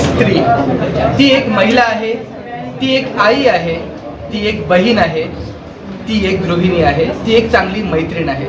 स्त्री. ती एक महिला आहे ती एक आई आहे ती एक बहीण आहे ती एक गृहिणी आहे ती एक चांगली मैत्रीण आहे.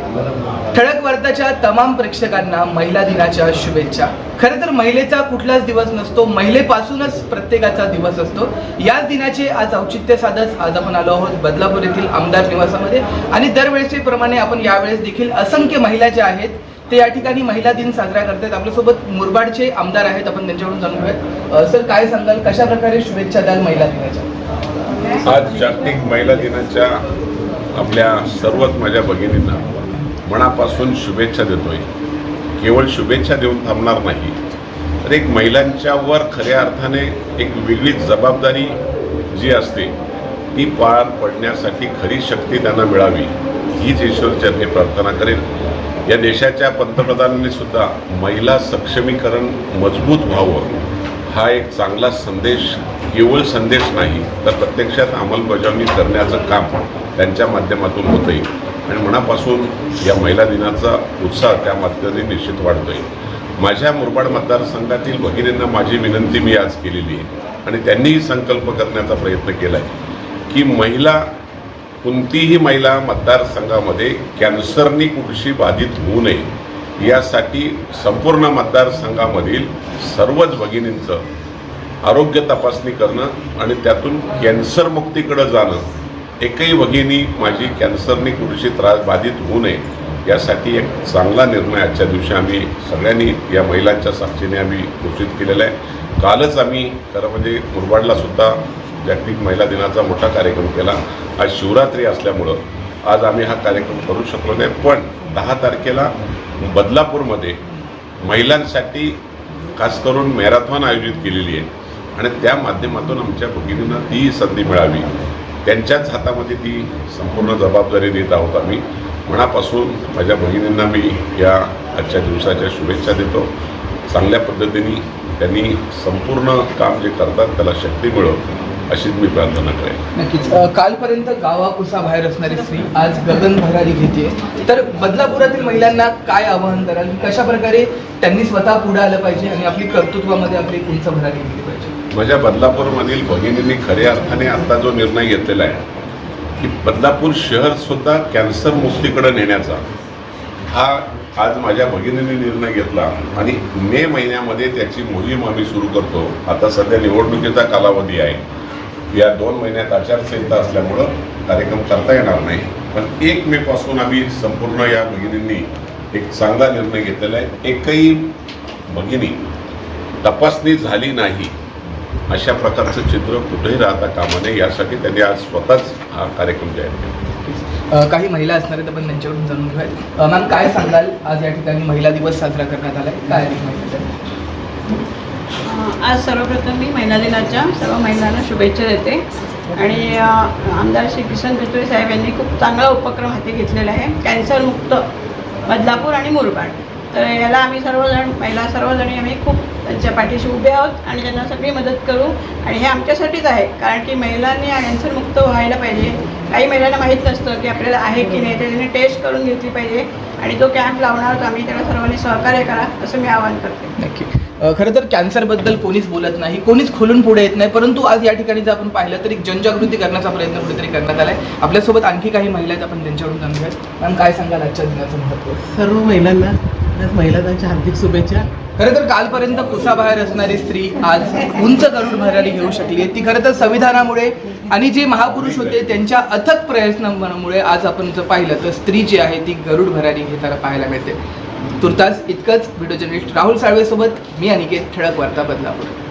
ठळक वार्ताच्या तमाम प्रेक्षकांना महिला दिनाच्या शुभेच्छा. खरं तर महिलेचा कुठलाच दिवस नसतो महिलेपासूनच प्रत्येकाचा दिवस असतो. याच दिनाचे आज औचित्य साधत आज आपण आलो आहोत बदलापूर येथील आमदार निवासामध्ये. आणि दरवेळेसेप्रमाणे आपण यावेळेस देखील असंख्य महिला ज्या आहेत ते या ठिकाणी महिला दिन साजरा करतात. आपल्यासोबत मुरबाडचे आमदार आहेत. आपण त्यांच्याकडून जाणून घेऊयात. सर काय सांगाल? कशा प्रकारे शुभेच्छा द्याल महिला दिनाच्या? आज जागतिक महिला दिनाच्या आपल्या सर्वच माझ्या भगिनींना मनापासून शुभेच्छा देतोय. केवळ शुभेच्छा देऊन थांबणार नाही तर एक महिलांच्यावर खऱ्या अर्थाने एक वेगळी जबाबदारी जी असते ती पार पडण्यासाठी खरी शक्ती त्यांना मिळावी हीच ईश्वरचरणी प्रार्थना करेन. या देशाच्या पंतप्रधानांनी सुद्धा महिला सक्षमीकरण मजबूत व्हावं हा एक चांगला संदेश केवळ संदेश नाही तर प्रत्यक्षात अंमलबजावणी करण्याचं काम त्यांच्या माध्यमातून होतंय. आणि मनापासून या महिला दिनाचा उत्साह त्या माध्यमाने निश्चित वाढतो आहे माझ्या मुरबाड मतदारसंघातील भगिनींना माझी विनंती मी आज केलेली आहे. आणि त्यांनीही संकल्प करण्याचा प्रयत्न केला आहे की महिला कोणतीही महिला मतदारसंघामध्ये कॅन्सरनी कुठशी बाधित होऊ नये यासाठी संपूर्ण मतदारसंघामधील सर्वच भगिनींचं आरोग्य तपासणी करणं आणि त्यातून कॅन्सरमुक्तीकडं जाणं एकही भगिनी माझी कॅन्सरनी कुठशी त्रास बाधित होऊ नये यासाठी एक चांगला निर्णय आजच्या दिवशी आम्ही सगळ्यांनी या महिलांच्या साक्षीने आम्ही घोषित केलेला आहे. कालच आम्ही खरं म्हणजे मुरबाडला सुद्धा जागतिक महिला दिनाचा मोठा कार्यक्रम केला. आज शिवरात्री असल्यामुळं आज आम्ही हा कार्यक्रम करू शकलो नाही. पण दहा तारखेला बदलापूरमध्ये महिलांसाठी खास करून मॅरेथॉन आयोजित केलेली आहे. आणि त्या माध्यमातून आमच्या भगिनींना ती संधी मिळावी. त्यांच्याच हातामध्ये ती संपूर्ण जबाबदारी देत आहोत आम्ही. मनापासून माझ्या भगिनींना मी या आजच्या दिवसाच्या शुभेच्छा देतो. चांगल्या पद्धतीने त्यांनी संपूर्ण काम जे करतात त्याला शक्ती मिळवतो अशीच मी प्रार्थना करेन. नक्कीच. अ, कालपर्यंत गावाकुसा बाहेर असणारी स्त्री आज गगन भरारी घेते तर बदलापुरातील महिलांना काय आवाहन कराल? कशा प्रकारे त्यांनी स्वतः पुढे आलं पाहिजे आणि आपली कर्तृत्वामध्ये आपली उंच भरारी घेतली पाहिजे? माझ्या बदलापूरमधील भगिनींनी खऱ्या अर्थाने आता जो निर्णय घेतलेला आहे की बदलापूर शहरसुद्धा कॅन्सर मुक्तीकडे नेण्याचा हा आज माझ्या भगिनींनी निर्णय घेतला. आणि मे महिन्यामध्ये त्याची मोहीम आम्ही सुरू करतो. आता सध्या निवडणुकीचा कालावधी आहे. या दोन महिन्यात आचारसंहिता असल्यामुळं कार्यक्रम करता येणार नाही. पण एक मे पासून आम्ही संपूर्ण या भगिनींनी एक चांगला निर्णय घेतलेला आहे. एकही भगिनी तपासणी झाली नाही अशा प्रकारचं चित्र कुठेही राहता कामा नये यासाठी त्यांनी आज स्वतःच हा कार्यक्रम जाहीर केला. काही महिला असणार आहेत आपण त्यांच्याकडून जाणून घेऊयात. मॅम काय सांगाल? आज या ठिकाणी महिला दिवस साजरा करण्यात आला आहे? काय आज सर्वप्रथम मी महिला दिनाच्या सर्व महिलांना शुभेच्छा देते. आणि आमदार श्री किसन भितोळे साहेब यांनी खूप चांगला उपक्रम हाती घेतलेला आहे. कॅन्सरमुक्त बदलापूर आणि मुरबाड. तर याला आम्ही सर्वजण महिला सर्वजणी आम्ही खूप त्यांच्या पाठीशी उभे आहोत आणि त्यांना सगळी मदत करू. आणि हे आमच्यासाठीच आहे कारण की महिलांनी कॅन्सरमुक्त व्हायला पाहिजे. काही महिलांना माहीत नसतं की आपल्याला आहे की नाही त्याच्याने टेस्ट करून घेतली पाहिजे. आणि तो कॅम्प लावणार आहोत आम्ही त्याला सर्वांनी सहकार्य करा असं मी आवाहन करते. नक्की. खरं तर कॅन्सरबद्दल कोणीच बोलत नाही कोणीच खोलून पुढे येत नाही परंतु आज या ठिकाणी जर आपण पाहिलं तर एक जनजागृती करण्याचा प्रयत्न कुठेतरी करण्यात आलाय. आपल्यासोबत आणखी काही महिला आहेत आपण त्यांच्याकडून जाणून घेऊयात मॅम काय सांगाल आजच्या दिनाचं महत्त्व? सर्व महिलांना महिला दिनाच्या हार्दिक शुभेच्छा. खरं तर कालपर्यंत कुसाबाहेर असणारी स्त्री आज उंच गरुड भरारी घेऊ शकली आहे. ती खरं तर संविधानामुळे आणि जे महापुरुष होते त्यांच्या अथक प्रयत्नामुळे आज आपण जर पाहिलं तर स्त्री जी आहे ती गरुड भरारी घेताना पाहायला मिळते. तुर्तास इतकंच व्हिडिओ जर्नलिस्ट राहुल साळवेसोबत मी अनिकेत ठळक वार्ता बदलापूर